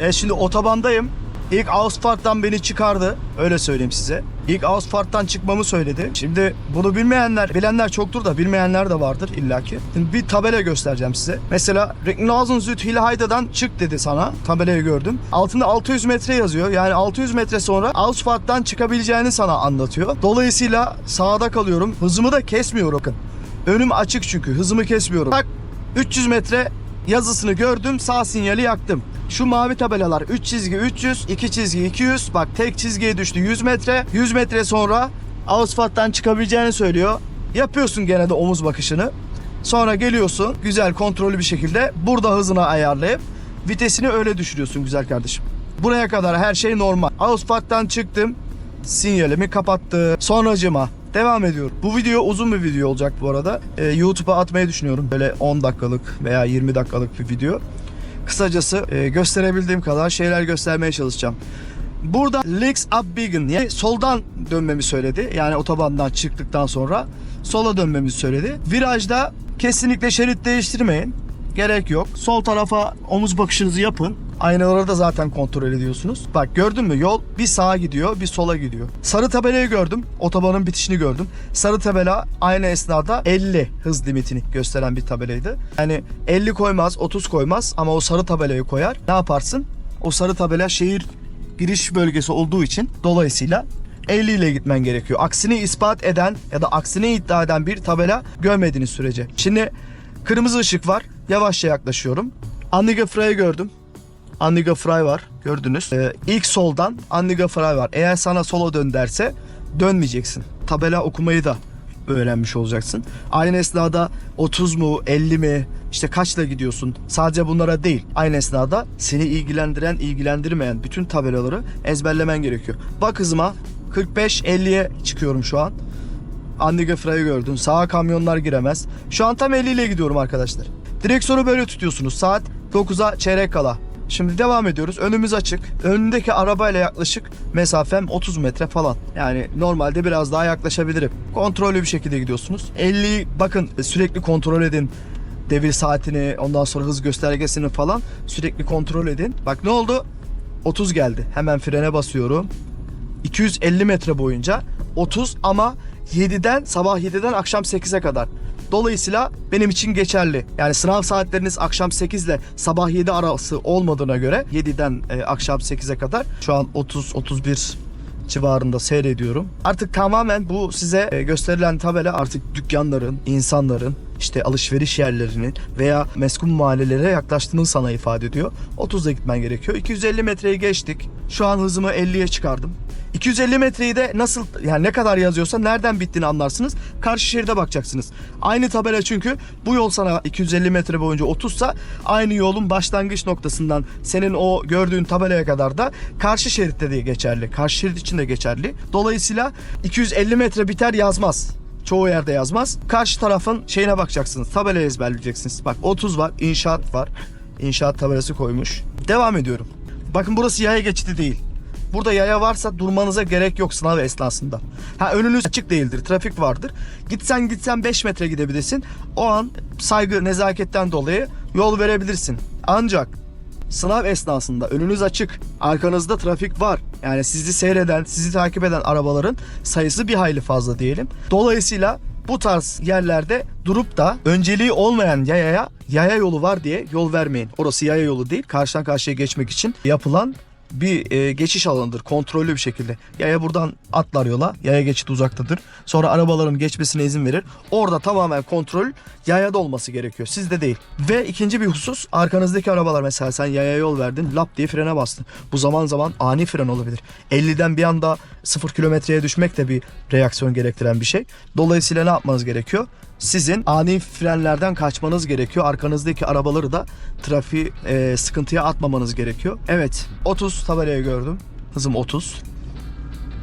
E şimdi otobandayım. İlk Ausfart'tan beni çıkardı. Öyle söyleyeyim size. İlk Ausfart'tan çıkmamı söyledi. Şimdi bunu bilmeyenler, bilenler çoktur da bilmeyenler de vardır illaki. Şimdi bir tabela göstereceğim size. Mesela Recklinghausen Süd Hilleheida'dan çık dedi sana. Tabelayı gördüm. Altında 600 metre yazıyor. Yani 600 metre sonra Ausfart'tan çıkabileceğini sana anlatıyor. Dolayısıyla sağda kalıyorum. Hızımı da kesmiyorum. Bakın. Önüm açık çünkü. Hızımı kesmiyorum. Bak 300 metre yazısını gördüm. Sağ sinyali yaktım. Şu mavi tabelalar 3 çizgi 300, 2 çizgi 200. Bak tek çizgiye düştü 100 metre. 100 metre sonra asfalttan çıkabileceğini söylüyor. Yapıyorsun gene de omuz bakışını. Sonra geliyorsun güzel kontrollü bir şekilde burada hızını ayarlayıp vitesini öyle düşürüyorsun güzel kardeşim. Buraya kadar her şey normal. Asfalttan çıktım. Sinyalimi kapattı. Sonracıma devam ediyorum. Bu video uzun bir video olacak bu arada. Ee, YouTube'a atmayı düşünüyorum. Böyle 10 dakikalık veya 20 dakikalık bir video. Kısacası e, gösterebildiğim kadar şeyler göstermeye çalışacağım. Burada links abbiegen yani soldan dönmemi söyledi. Yani otobandan çıktıktan sonra sola dönmemizi söyledi. Virajda kesinlikle şerit değiştirmeyin. Gerek yok. Sol tarafa omuz bakışınızı yapın. Aynaları da zaten kontrol ediyorsunuz. Bak gördün mü yol bir sağa gidiyor bir sola gidiyor. Sarı tabelayı gördüm. Otobanın bitişini gördüm. Sarı tabela aynı esnada 50 hız limitini gösteren bir tabelaydı. Yani 50 koymaz 30 koymaz ama o sarı tabelayı koyar. Ne yaparsın? O sarı tabela şehir giriş bölgesi olduğu için dolayısıyla 50 ile gitmen gerekiyor. Aksini ispat eden ya da aksini iddia eden bir tabela görmediğiniz sürece. Şimdi kırmızı ışık var. Yavaşça yaklaşıyorum. Anniga Frey'i gördüm. Anniga Frey var. Gördünüz. Ee, ilk soldan Anniga Frey var. Eğer sana sola dön derse dönmeyeceksin. Tabela okumayı da öğrenmiş olacaksın. Aynı esnada 30 mu 50 mi işte kaçla gidiyorsun sadece bunlara değil aynı esnada seni ilgilendiren ilgilendirmeyen bütün tabelaları ezberlemen gerekiyor. Bak hızıma 45-50'ye çıkıyorum şu an. Andiga Frey'i gördün. Sağa kamyonlar giremez. Şu an tam 50 ile gidiyorum arkadaşlar. Direksiyonu böyle tutuyorsunuz. Saat 9'a çeyrek kala. Şimdi devam ediyoruz. Önümüz açık. Önündeki arabayla yaklaşık mesafem 30 metre falan. Yani normalde biraz daha yaklaşabilirim. Kontrollü bir şekilde gidiyorsunuz. 50 bakın sürekli kontrol edin. Devir saatini, ondan sonra hız göstergesini falan sürekli kontrol edin. Bak ne oldu? 30 geldi. Hemen frene basıyorum. 250 metre boyunca 30 ama 7'den sabah 7'den akşam 8'e kadar. Dolayısıyla benim için geçerli. Yani sınav saatleriniz akşam 8 ile sabah 7 arası olmadığına göre 7'den e, akşam 8'e kadar şu an 30 31 civarında seyrediyorum. Artık tamamen bu size e, gösterilen tabela artık dükkanların, insanların, işte alışveriş yerlerinin veya meskun mahallelere yaklaştığını sana ifade ediyor. 30'da gitmen gerekiyor. 250 metreyi geçtik. Şu an hızımı 50'ye çıkardım. 250 metreyi de nasıl yani ne kadar yazıyorsa nereden bittiğini anlarsınız. Karşı şeride bakacaksınız. Aynı tabela çünkü bu yol sana 250 metre boyunca 30'sa aynı yolun başlangıç noktasından senin o gördüğün tabelaya kadar da karşı şeritte de geçerli. Karşı şerit için de geçerli. Dolayısıyla 250 metre biter yazmaz. Çoğu yerde yazmaz. Karşı tarafın şeyine bakacaksınız. Tabelaya ezberleyeceksiniz. Bak 30 var, inşaat var. İnşaat tabelası koymuş. Devam ediyorum. Bakın burası yaya geçidi değil. Burada yaya varsa durmanıza gerek yok sınav esnasında. Ha önünüz açık değildir, trafik vardır. Gitsen gitsen 5 metre gidebilirsin. O an saygı, nezaketten dolayı yol verebilirsin. Ancak sınav esnasında önünüz açık, arkanızda trafik var. Yani sizi seyreden, sizi takip eden arabaların sayısı bir hayli fazla diyelim. Dolayısıyla bu tarz yerlerde durup da önceliği olmayan yayaya yaya yolu var diye yol vermeyin. Orası yaya yolu değil, karşıdan karşıya geçmek için yapılan bir e, geçiş alanıdır kontrollü bir şekilde. Yaya buradan atlar yola. Yaya geçidi uzaktadır. Sonra arabaların geçmesine izin verir. Orada tamamen kontrol yayada olması gerekiyor. Sizde değil. Ve ikinci bir husus arkanızdaki arabalar mesela sen yaya yol verdin lap diye frene bastın. Bu zaman zaman ani fren olabilir. 50'den bir anda 0 kilometreye düşmek de bir reaksiyon gerektiren bir şey. Dolayısıyla ne yapmanız gerekiyor? Sizin ani frenlerden kaçmanız gerekiyor. Arkanızdaki arabaları da trafiği e, sıkıntıya atmamanız gerekiyor. Evet 30 tabelayı gördüm. Hızım 30.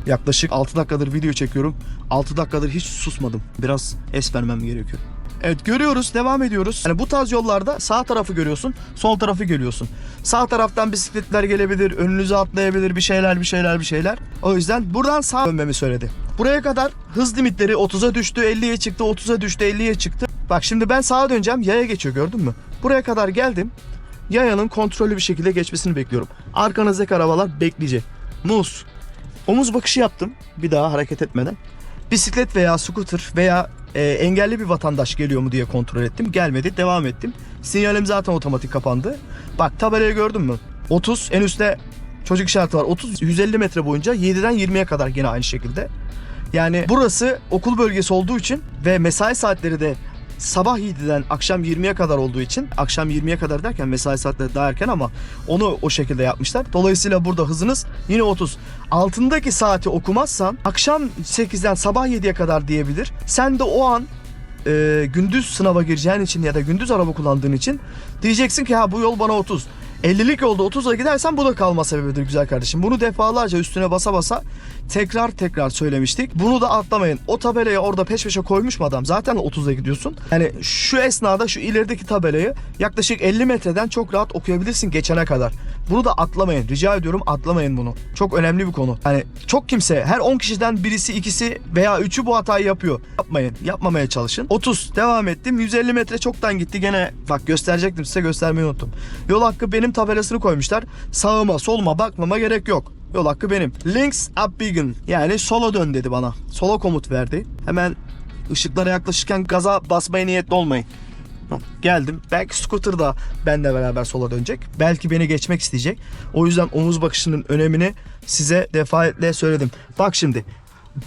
Yaklaşık 6 dakikadır video çekiyorum. 6 dakikadır hiç susmadım. Biraz es vermem gerekiyor. Evet görüyoruz devam ediyoruz. Yani bu tarz yollarda sağ tarafı görüyorsun sol tarafı görüyorsun. Sağ taraftan bisikletler gelebilir önünüze atlayabilir bir şeyler bir şeyler bir şeyler. O yüzden buradan sağ dönmemi söyledi. Buraya kadar hız limitleri 30'a düştü 50'ye çıktı 30'a düştü 50'ye çıktı. Bak şimdi ben sağa döneceğim yaya geçiyor gördün mü? Buraya kadar geldim. yayanın kontrollü bir şekilde geçmesini bekliyorum. Arkanızdaki arabalar bekleyecek. Muz. Omuz bakışı yaptım bir daha hareket etmeden. Bisiklet veya scooter veya e, engelli bir vatandaş geliyor mu diye kontrol ettim. Gelmedi. Devam ettim. Sinyalim zaten otomatik kapandı. Bak tabelayı gördün mü? 30 en üstte çocuk işareti var. 30 150 metre boyunca 7'den 20'ye kadar yine aynı şekilde. Yani burası okul bölgesi olduğu için ve mesai saatleri de sabah 7'den akşam 20'ye kadar olduğu için akşam 20'ye kadar derken mesai saatleri daha erken ama onu o şekilde yapmışlar. Dolayısıyla burada hızınız yine 30. Altındaki saati okumazsan akşam 8'den sabah 7'ye kadar diyebilir. Sen de o an e, gündüz sınava gireceğin için ya da gündüz araba kullandığın için diyeceksin ki ha bu yol bana 30. 50'lik yolda 30'a gidersen bu da kalma sebebidir güzel kardeşim. Bunu defalarca üstüne basa basa tekrar tekrar söylemiştik. Bunu da atlamayın. O tabelayı orada peş peşe koymuş mu adam? Zaten 30'a gidiyorsun. Yani şu esnada şu ilerideki tabelayı yaklaşık 50 metreden çok rahat okuyabilirsin geçene kadar. Bunu da atlamayın. Rica ediyorum atlamayın bunu. Çok önemli bir konu. Yani çok kimse her 10 kişiden birisi ikisi veya üçü bu hatayı yapıyor. Yapmayın. Yapmamaya çalışın. 30 devam ettim. 150 metre çoktan gitti. Gene bak gösterecektim size göstermeyi unuttum. Yol hakkı benim tabelasını koymuşlar. Sağıma soluma bakmama gerek yok. Yol hakkı benim. Links up begin. Yani sola dön dedi bana. Sola komut verdi. Hemen ışıklara yaklaşırken gaza basmaya niyetli olmayın. Geldim. Belki scooter da benimle beraber sola dönecek. Belki beni geçmek isteyecek. O yüzden omuz bakışının önemini size defaatle söyledim. Bak şimdi.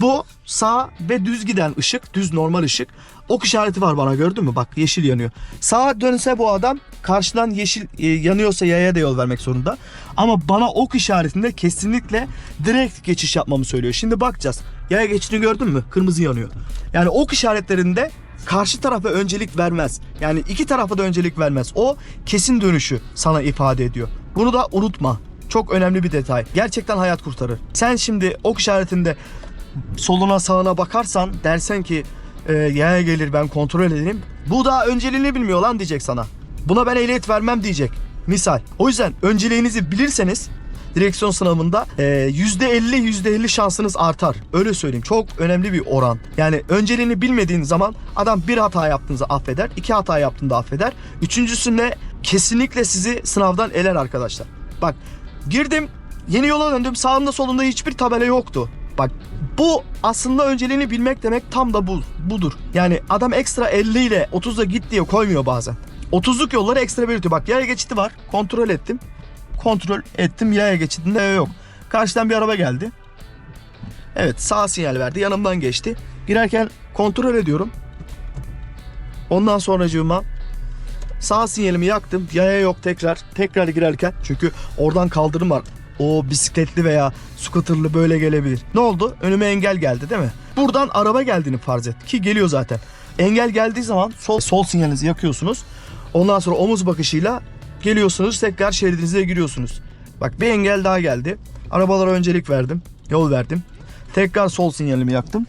Bu sağ ve düz giden ışık, düz normal ışık. Ok işareti var bana gördün mü? Bak yeşil yanıyor. Sağa dönse bu adam karşıdan yeşil e, yanıyorsa yaya da yol vermek zorunda. Ama bana ok işaretinde kesinlikle direkt geçiş yapmamı söylüyor. Şimdi bakacağız. Yaya geçişini gördün mü? Kırmızı yanıyor. Yani ok işaretlerinde karşı tarafa öncelik vermez. Yani iki tarafa da öncelik vermez. O kesin dönüşü sana ifade ediyor. Bunu da unutma. Çok önemli bir detay. Gerçekten hayat kurtarır. Sen şimdi ok işaretinde soluna sağına bakarsan dersen ki e, yaya gelir ben kontrol edeyim. Bu da önceliğini bilmiyor lan diyecek sana. Buna ben ehliyet vermem diyecek. Misal. O yüzden önceliğinizi bilirseniz direksiyon sınavında e, %50 %50 şansınız artar. Öyle söyleyeyim. Çok önemli bir oran. Yani önceliğini bilmediğin zaman adam bir hata yaptığınızda affeder, iki hata yaptığında affeder. Üçüncüsünde kesinlikle sizi sınavdan eler arkadaşlar. Bak girdim yeni yola döndüm sağımda solumda hiçbir tabela yoktu. Bak bu aslında önceliğini bilmek demek tam da bu, budur. Yani adam ekstra 50 ile 30'a git diye koymuyor bazen. 30'luk yolları ekstra belirtiyor. Bak yaya geçidi var. Kontrol ettim. Kontrol ettim yaya geçidinde yaya yok. Karşıdan bir araba geldi. Evet sağ sinyal verdi. Yanımdan geçti. Girerken kontrol ediyorum. Ondan sonracığıma sağ sinyalimi yaktım. Yaya yok tekrar. Tekrar girerken çünkü oradan kaldırım var. O bisikletli veya scooterlı böyle gelebilir. Ne oldu? Önüme engel geldi değil mi? Buradan araba geldiğini farz et ki geliyor zaten. Engel geldiği zaman sol, sol sinyalinizi yakıyorsunuz. Ondan sonra omuz bakışıyla geliyorsunuz tekrar şeridinize giriyorsunuz. Bak bir engel daha geldi. Arabalara öncelik verdim. Yol verdim. Tekrar sol sinyalimi yaktım.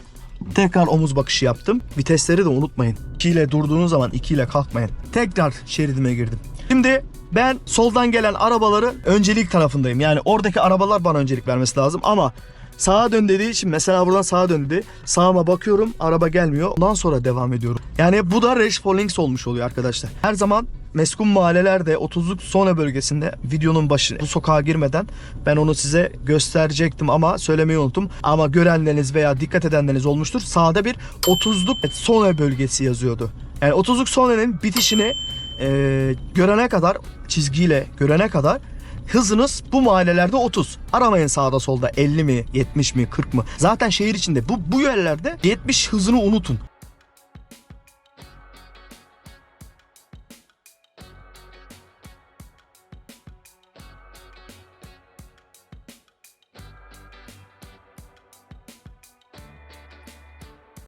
Tekrar omuz bakışı yaptım. Vitesleri de unutmayın. 2 ile durduğunuz zaman 2 ile kalkmayın. Tekrar şeridime girdim. Şimdi ben soldan gelen arabaları öncelik tarafındayım. Yani oradaki arabalar bana öncelik vermesi lazım ama sağa dön dediği için mesela buradan sağa dön dedi. Sağıma bakıyorum araba gelmiyor. Ondan sonra devam ediyorum. Yani bu da Race for Links olmuş oluyor arkadaşlar. Her zaman meskun mahallelerde 30'luk sonra bölgesinde videonun başı bu sokağa girmeden ben onu size gösterecektim ama söylemeyi unuttum. Ama görenleriniz veya dikkat edenleriniz olmuştur. Sağda bir 30'luk sonra bölgesi yazıyordu. Yani 30'luk sonranın bitişini e, görene kadar çizgiyle görene kadar hızınız bu mahallelerde 30. Aramayın sağda solda 50 mi, 70 mi, 40 mı. Zaten şehir içinde bu bu yerlerde 70 hızını unutun.